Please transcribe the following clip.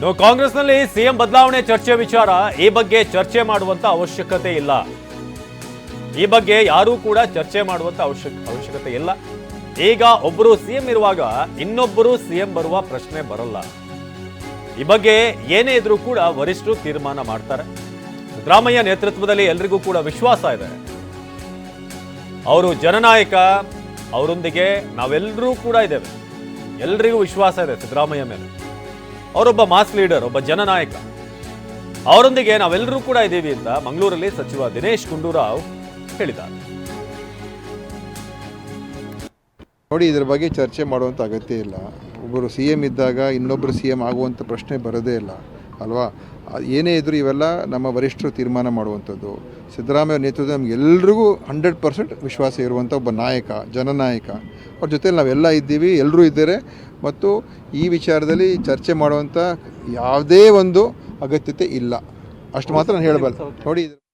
ಇನ್ನು ಕಾಂಗ್ರೆಸ್ನಲ್ಲಿ ಸಿಎಂ ಬದಲಾವಣೆ ಚರ್ಚೆ ವಿಚಾರ ಈ ಬಗ್ಗೆ ಚರ್ಚೆ ಮಾಡುವಂತ ಅವಶ್ಯಕತೆ ಇಲ್ಲ. ಈ ಬಗ್ಗೆ ಯಾರೂ ಕೂಡ ಚರ್ಚೆ ಮಾಡುವಂತ ಅವಶ್ಯಕ, ಅವಶ್ಯಕತೆ ಇಲ್ಲ. ಈಗ ಒಬ್ಬರು ಸಿಎಂ ಇರುವಾಗ ಇನ್ನೊಬ್ಬರು ಸಿಎಂ ಬರುವ ಪ್ರಶ್ನೆ ಬರಲ್ಲ. ಈ ಬಗ್ಗೆ ಏನೇ ಇದ್ರೂ ಕೂಡ ವರಿಷ್ಠರು ತೀರ್ಮಾನ ಮಾಡ್ತಾರೆ. ಸಿದ್ದರಾಮಯ್ಯ ನೇತೃತ್ವದಲ್ಲಿ ಎಲ್ರಿಗೂ ಕೂಡ ವಿಶ್ವಾಸ ಇದೆ. ಅವರು ಜನನಾಯಕ, ಅವರೊಂದಿಗೆ ನಾವೆಲ್ಲರೂ ಕೂಡ ಇದ್ದೇವೆ. ಎಲ್ರಿಗೂ ವಿಶ್ವಾಸ ಇದೆ ಸಿದ್ದರಾಮಯ್ಯ ಮೇಲೆ. ಅವರೊಬ್ಬ ಮಾಸ್ ಲೀಡರ್, ಒಬ್ಬ ಜನನಾಯಕ. ಅವರೊಂದಿಗೆ ನಾವೆಲ್ಲರೂ ಕೂಡ ಇದ್ದೀವಿ ಅಂತ ಮಂಗಳೂರಲ್ಲಿ ಸಚಿವ ದಿನೇಶ್ ಗುಂಡೂರಾವ್ ಹೇಳಿದ್ದಾರೆ. ನೋಡಿ, ಇದ್ರ ಬಗ್ಗೆ ಚರ್ಚೆ ಮಾಡುವಂಥ ಅಗತ್ಯ ಇಲ್ಲ. ಒಬ್ಬರು ಸಿ ಇದ್ದಾಗ ಇನ್ನೊಬ್ಬರು ಸಿ ಎಂ ಆಗುವಂಥ ಪ್ರಶ್ನೆ ಬರೋದೇ ಇಲ್ಲ. ಅಲ್ವಾ? ಏನೇ ಇದ್ದರೂ ಇವೆಲ್ಲ ನಮ್ಮ ವರಿಷ್ಠರು ತೀರ್ಮಾನ ಮಾಡುವಂಥದ್ದು. ಸಿದ್ದರಾಮಯ್ಯ ನೇತೃತ್ವ ನಮಗೆಲ್ರಿಗೂ ಹಂಡ್ರೆಡ್ ಪರ್ಸೆಂಟ್ ವಿಶ್ವಾಸ ಇರುವಂಥ ಒಬ್ಬ ನಾಯಕ, ಜನನಾಯಕ. ಅವ್ರ ಜೊತೆಲಿ ನಾವೆಲ್ಲ ಇದ್ದೀವಿ ಎಲ್ಲರೂ ಇದ್ದಾರೆ. ಮತ್ತು ಈ ವಿಚಾರದಲ್ಲಿ ಚರ್ಚೆ ಮಾಡುವಂಥ ಯಾವುದೇ ಒಂದು ಅಗತ್ಯತೆ ಇಲ್ಲ. ಅಷ್ಟು ಮಾತ್ರ ನಾನು ಹೇಳಬಾರ್ದು ನೋಡಿ. ಇದ್ರ-